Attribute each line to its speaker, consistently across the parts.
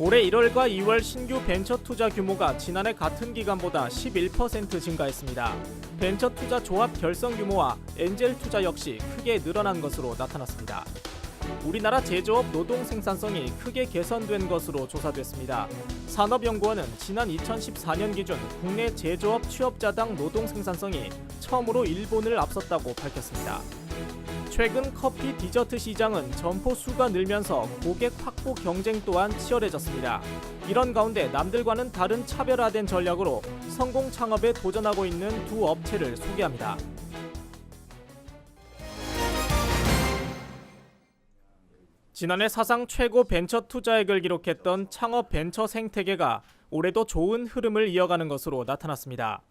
Speaker 1: 올해 1월과 2월 신규 벤처 투자 규모가 지난해 같은 기간보다 11% 증가했습니다. 벤처 투자 조합 결성 규모와 엔젤 투자 역시 크게 늘어난 것으로 나타났습니다. 우리나라 제조업 노동 생산성이 크게 개선된 것으로 조사됐습니다. 산업연구원은 지난 2014년 기준 국내 제조업 취업자당 노동 생산성이 처음으로 일본을 앞섰다고 밝혔습니다. 최근 커피 디저트 시장은 점포 수가 늘면서 고객 확보 경쟁 또한 치열해졌습니다. 이런 가운데 남들과는 다른 차별화된 전략으로 성공 창업에 도전하고 있는 두 업체를 소개합니다. 지난해 사상 최고 벤처 투자액을 기록했던 창업 벤처 생태계가 올해도 좋은 흐름을 이어가는 것으로 나타났습니다.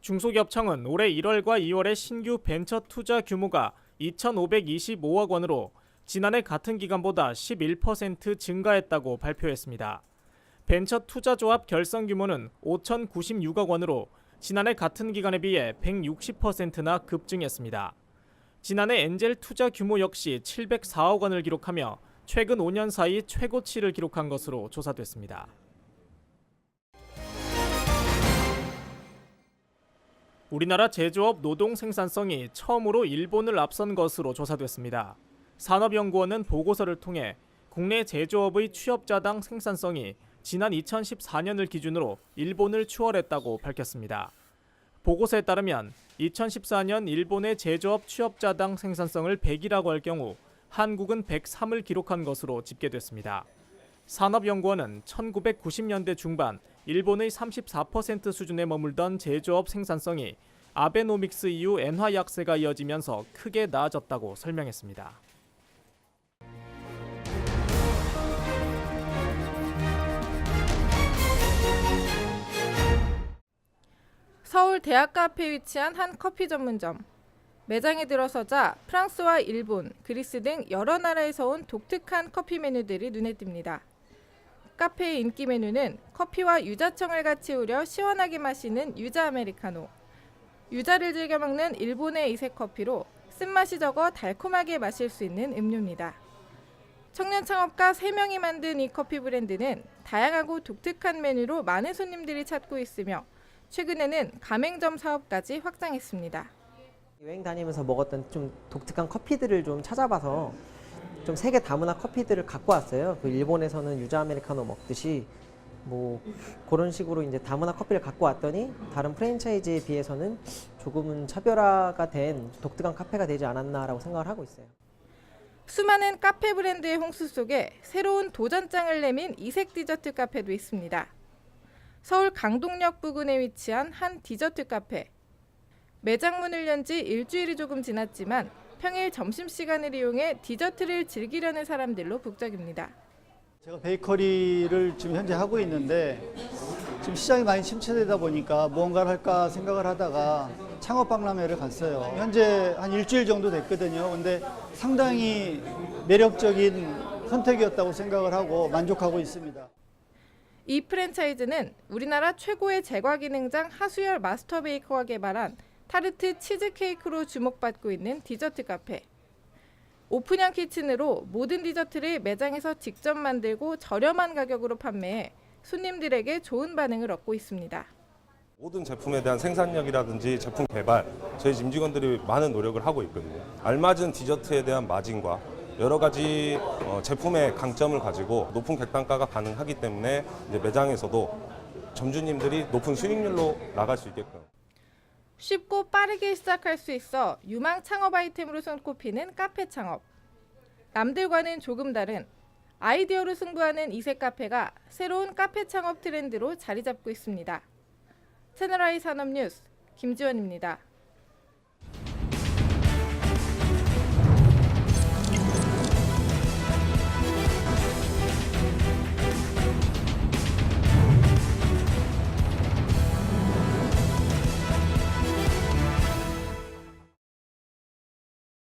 Speaker 1: 중소기업청은 올해 1월과 2월의 신규 벤처 투자 규모가 2,525억 원으로 지난해 같은 기간보다 11% 증가했다고 발표했습니다. 벤처 투자 조합 결성 규모는 5,096억 원으로 지난해 같은 기간에 비해 160%나 급증했습니다. 지난해 엔젤 투자 규모 역시 704억 원을 기록하며 최근 5년 사이 최고치를 기록한 것으로 조사됐습니다. 우리나라 제조업 노동 생산성이 처음으로 일본을 앞선 것으로 조사됐습니다. 산업연구원은 보고서를 통해 국내 제조업의 취업자당 생산성이 지난 2014년을 기준으로 일본을 추월했다고 밝혔습니다. 보고서에 따르면 2014년 일본의 제조업 취업자당 생산성을 100이라고 할 경우 한국은 103을 기록한 것으로 집계됐습니다. 산업연구원은 1990년대 중반 일본의 34% 수준에 머물던 제조업 생산성이 아베노믹스 이후 엔화 약세가 이어지면서 크게 나아졌다고 설명했습니다.
Speaker 2: 서울 대학가 앞에 위치한 한 커피 전문점. 매장에 들어서자 프랑스와 일본, 그리스 등 여러 나라에서 온 독특한 커피 메뉴들이 눈에 띕니다. 카페의 인기 메뉴는 커피와 유자청을 같이 우려 시원하게 마시는 유자 아메리카노. 유자를 즐겨 먹는 일본의 이색 커피로 쓴맛이 적어 달콤하게 마실 수 있는 음료입니다. 청년 창업가 3명이 만든 이 커피 브랜드는 다양하고 독특한 메뉴로 많은 손님들이 찾고 있으며 최근에는 가맹점 사업까지 확장했습니다.
Speaker 3: 여행 다니면서 먹었던 좀 독특한 커피들을 좀 찾아봐서 좀 세계 다문화 커피들을 갖고 왔어요. 그 일본에서는 유자 아메리카노 먹듯이 뭐 그런 식으로 이제 다문화 커피를 갖고 왔더니 다른 프랜차이즈에 비해서는 조금은 차별화가 된 독특한 카페가 되지 않았나라고 생각을 하고 있어요.
Speaker 2: 수많은 카페 브랜드의 홍수 속에 새로운 도전장을 내민 이색 디저트 카페도 있습니다. 서울 강동역 부근에 위치한 한 디저트 카페. 매장 문을 연 지 일주일이 조금 지났지만 평일 점심시간을 이용해 디저트를 즐기려는 사람들로 북적입니다.
Speaker 4: 제가 베이커리를 지금 현재 하고 있는데 지금 시장이 많이 침체되다 보니까 무언가를 할까 생각을 하다가 창업 박람회를 갔어요. 현재 한 일주일 정도 됐거든요. 근데 상당히 매력적인 선택이었다고 생각을 하고 만족하고 있습니다.
Speaker 2: 이 프랜차이즈는 우리나라 최고의 제과 기능장 하수열 마스터 베이커가 개발한 타르트 치즈 케이크로 주목받고 있는 디저트 카페. 오픈형 키친으로 모든 디저트를 매장에서 직접 만들고 저렴한 가격으로 판매해 손님들에게 좋은 반응을 얻고 있습니다.
Speaker 5: 모든 제품에 대한 생산력이라든지 제품 개발 저희 임직원들이 많은 노력을 하고 있거든요. 알맞은 디저트에 대한 마진과 여러 가지 어, 제품의 강점을 가지고 높은 객단가가 가능하기 때문에 매장에서도 점주님들이 높은 수익률로 나갈 수 있게끔
Speaker 2: 쉽고 빠르게 시작할 수 있어 유망 창업 아이템으로 손꼽히는 카페 창업. 남들과는 조금 다른 아이디어로 승부하는 이색 카페가 새로운 카페 창업 트렌드로 자리 잡고 있습니다. 채널I 산업 뉴스 김지원입니다.